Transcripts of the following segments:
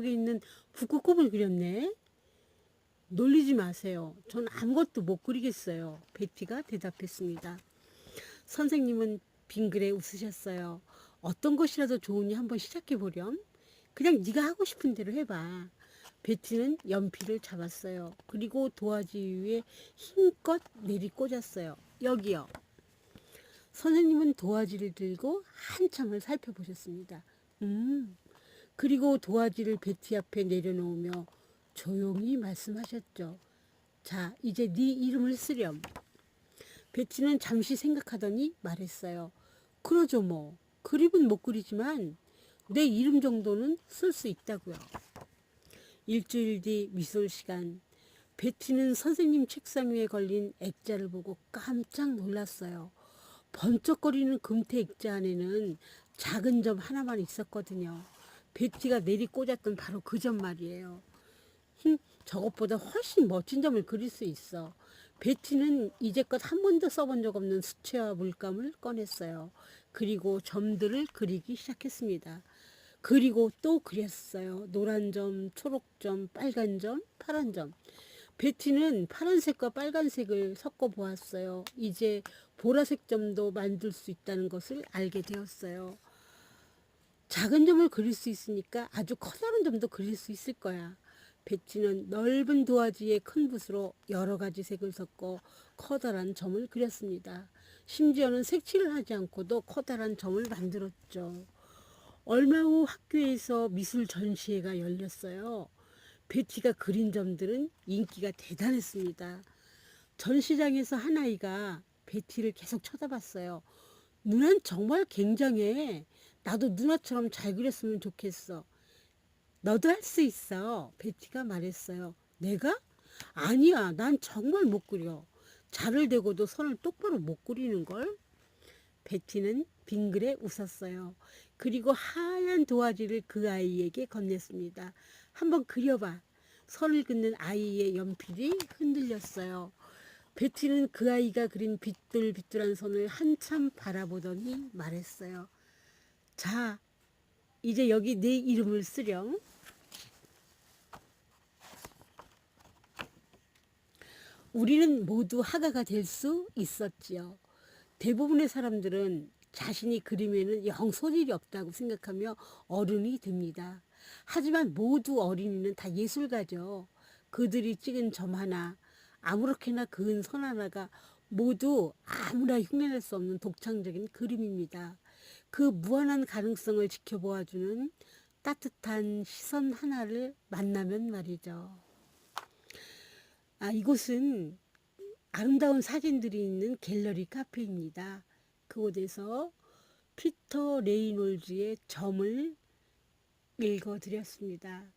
있는 북극곰을 그렸네. 놀리지 마세요. 전 아무것도 못 그리겠어요. 베티가 대답했습니다. 선생님은 빙그레 웃으셨어요. 어떤 것이라도 좋으니 한번 시작해 보렴. 그냥 네가 하고 싶은 대로 해봐. 베티는 연필을 잡았어요. 그리고 도화지 위에 힘껏 내리 꽂았어요. 여기요. 선생님은 도화지를 들고 한참을 살펴보셨습니다. 음, 그리고 도화지를 베티 앞에 내려놓으며 조용히 말씀하셨죠. 자, 이제 네 이름을 쓰렴. 베티는 잠시 생각하더니 말했어요. 그러죠 뭐. 그림은 못 그리지만 내 이름 정도는 쓸 수 있다고요. 일주일 뒤 미술 시간. 베티는 선생님 책상 위에 걸린 액자를 보고 깜짝 놀랐어요. 번쩍거리는 금태 액자 안에는 작은 점 하나만 있었거든요. 베티가 내리 꽂았던 바로 그 점 말이에요. 흠, 저것보다 훨씬 멋진 점을 그릴 수 있어. 베티는 이제껏 한 번도 써본 적 없는 수채화 물감을 꺼냈어요. 그리고 점들을 그리기 시작했습니다. 그리고 또 그렸어요. 노란 점, 초록 점, 빨간 점, 파란 점. 베티는 파란색과 빨간색을 섞어 보았어요. 이제 보라색 점도 만들 수 있다는 것을 알게 되었어요. 작은 점을 그릴 수 있으니까 아주 커다란 점도 그릴 수 있을 거야. 베티는 넓은 도화지에 큰 붓으로 여러 가지 색을 섞어 커다란 점을 그렸습니다. 심지어는 색칠을 하지 않고도 커다란 점을 만들었죠. 얼마 후 학교에서 미술 전시회가 열렸어요. 베티가 그린 점들은 인기가 대단했습니다. 전시장에서 한 아이가 베티를 계속 쳐다봤어요. 누난 정말 굉장해. 나도 누나처럼 잘 그렸으면 좋겠어. 너도 할 수 있어. 베티가 말했어요. 내가? 아니야. 난 정말 못 그려. 자를 대고도 선을 똑바로 못 그리는 걸? 베티는 빙그레 웃었어요. 그리고 하얀 도화지를 그 아이에게 건넸습니다. 한번 그려봐. 선을 긋는 아이의 연필이 흔들렸어요. 베티는 그 아이가 그린 비뚤비뚤한 선을 한참 바라보더니 말했어요. 자, 이제 여기 내 이름을 쓰렴. 우리는 모두 하가가 될 수 있었지요. 대부분의 사람들은 자신이 그림에는 영 소질이 없다고 생각하며 어른이 됩니다. 하지만 모두 어린이는 다 예술가죠. 그들이 찍은 점 하나, 아무렇게나 그은 선 하나가 모두 아무나 흉내낼 수 없는 독창적인 그림입니다. 그 무한한 가능성을 지켜보아주는 따뜻한 시선 하나를 만나면 말이죠. 아, 이곳은 아름다운 사진들이 있는 갤러리 카페입니다. 그곳에서 피터 레이놀즈의 점을 읽어드렸습니다.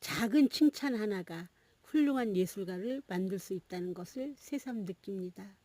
작은 칭찬 하나가 훌륭한 예술가를 만들 수 있다는 것을 새삼 느낍니다.